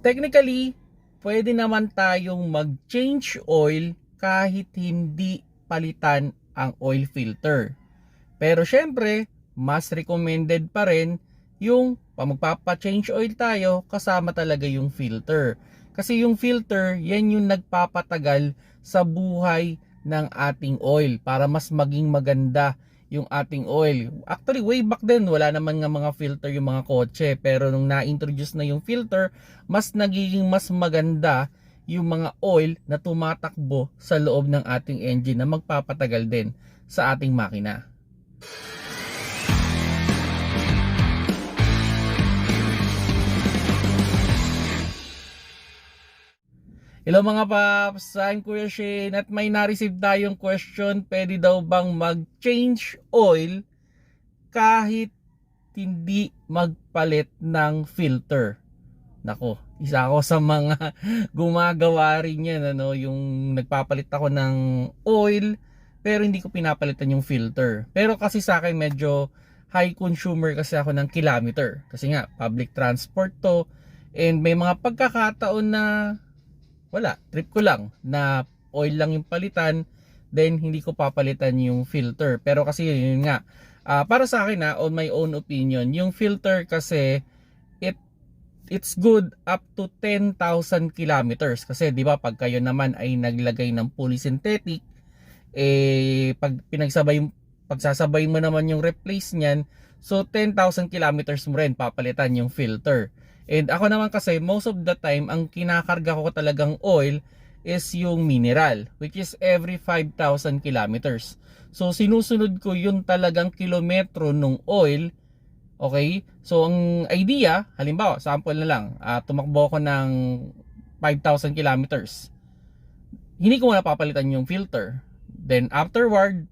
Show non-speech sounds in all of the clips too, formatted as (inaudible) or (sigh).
technically, pwede naman tayong mag-change oil kahit hindi palitan ang oil filter. Pero syempre, mas recommended pa rin yung magpapa-change oil tayo, kasama talaga yung filter. Kasi yung filter, yan yung nagpapatagal sa buhay ng ating oil para mas maging maganda yung ating oil. Actually, way back then, wala naman nga mga filter yung mga kotse. Pero nung na-introduce na yung filter, mas nagiging mas maganda yung mga oil na tumatakbo sa loob ng ating engine na magpapatagal din sa ating makina. Hello mga paps, I'm Kuya Shane at may na-receive tayong question, pwede daw bang mag-change oil kahit hindi magpalit ng filter? Nako, isa ako sa mga (laughs) gumagawa rin yan, ano, yung nagpapalit ako ng oil pero hindi ko pinapalitan yung filter. Pero kasi sa akin medyo high consumer kasi ako ng kilometer. Kasi nga, public transport to and may mga pagkakataon na wala, trip ko lang na oil lang yung palitan then hindi ko papalitan yung filter. Pero kasi yun nga, ah, para sa akin na on my own opinion, yung filter kasi it it's good up to 10,000 kilometers kasi 'di ba pag kayo naman ay naglagay ng polysynthetic eh pag pinagsabay pagsasabay mo naman yung replace niyan so 10,000 kilometers mo rin papalitan yung filter and ako naman kasi most of the time ang kinakarga ko talagang oil is yung mineral which is every 5,000 kilometers so sinusunod ko yung talagang kilometro nung oil Okay? So, ang idea, halimbawa, sample na lang, ah, tumakbo ako ng 5,000 kilometers. Hindi ko muna papalitan yung filter. Then, afterward,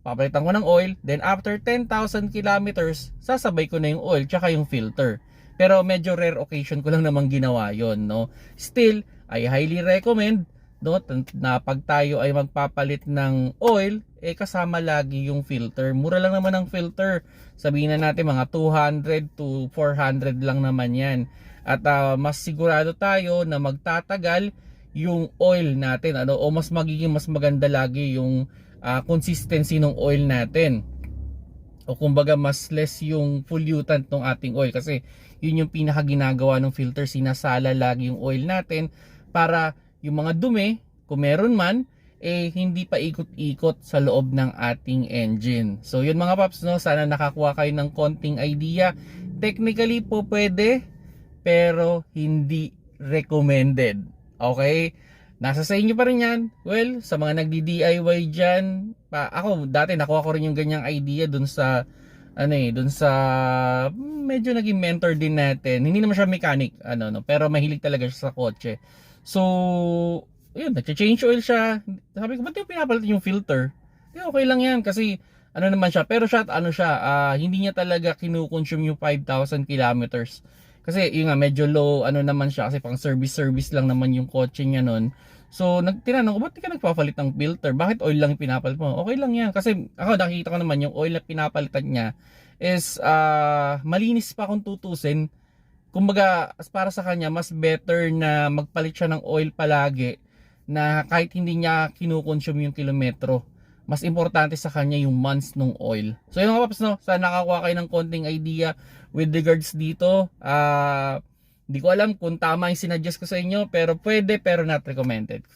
papalitan ko ng oil. Then, after 10,000 kilometers, sasabay ko na yung oil tsaka yung filter. Pero medyo rare occasion ko lang naman ginawa yon no? Still, I highly recommend no, na pag tayo ay magpapalit ng oil, eh kasama lagi yung filter. Mura lang naman ang filter. Sabihin na natin mga 200 to 400 lang naman yan. At ah, mas sigurado tayo na magtatagal yung oil natin ano o mas magiging mas maganda lagi yung ah, consistency ng oil natin o kumbaga mas less yung pollutant ng ating oil kasi yun yung pinaka ginagawa ng filter sinasala lagi yung oil natin para yung mga dumi kung meron man eh hindi pa ikot-ikot sa loob ng ating engine. So yun mga paps no, sana nakakuha kayo ng konting idea. Technically po pwede pero hindi recommended. Okay? Nasa sa inyo pa rin yan. Well, sa mga nagdi-DIY dyan, pa, ako dati nakuha ko rin yung ganyang idea dun sa ano eh, dun sa medyo naging mentor din natin. Hindi naman siya mechanic, ano no, pero mahilig talaga siya sa kotse. So, yun, nag-change oil siya. Sabi ko, ba't yung pinapalitan yung filter? Eh, okay lang yan kasi ano naman siya. Pero siya, ano siya, ah, hindi niya talaga kinukonsume yung 5,000 kilometers. Kasi yun nga, medyo low, ano naman siya, kasi pang service-service lang naman yung kotse niya nun. So, nag, tinanong ko, ba't di ka nagpapalit ng filter? Bakit oil lang pinapalit mo? Okay lang yan. Kasi ako, nakikita ko naman yung oil na pinapalitan niya is ah, malinis pa kung tutusin. Kumbaga, para sa kanya, mas better na magpalit siya ng oil palagi na kahit hindi niya kinukonsume yung kilometro. Mas importante sa kanya yung months ng oil. So yun mga paps, no? Sana nakakuha kayo ng konting idea with regards dito. Ah, hindi ko alam kung tama yung sinadjust ko sa inyo, pero pwede pero not recommended.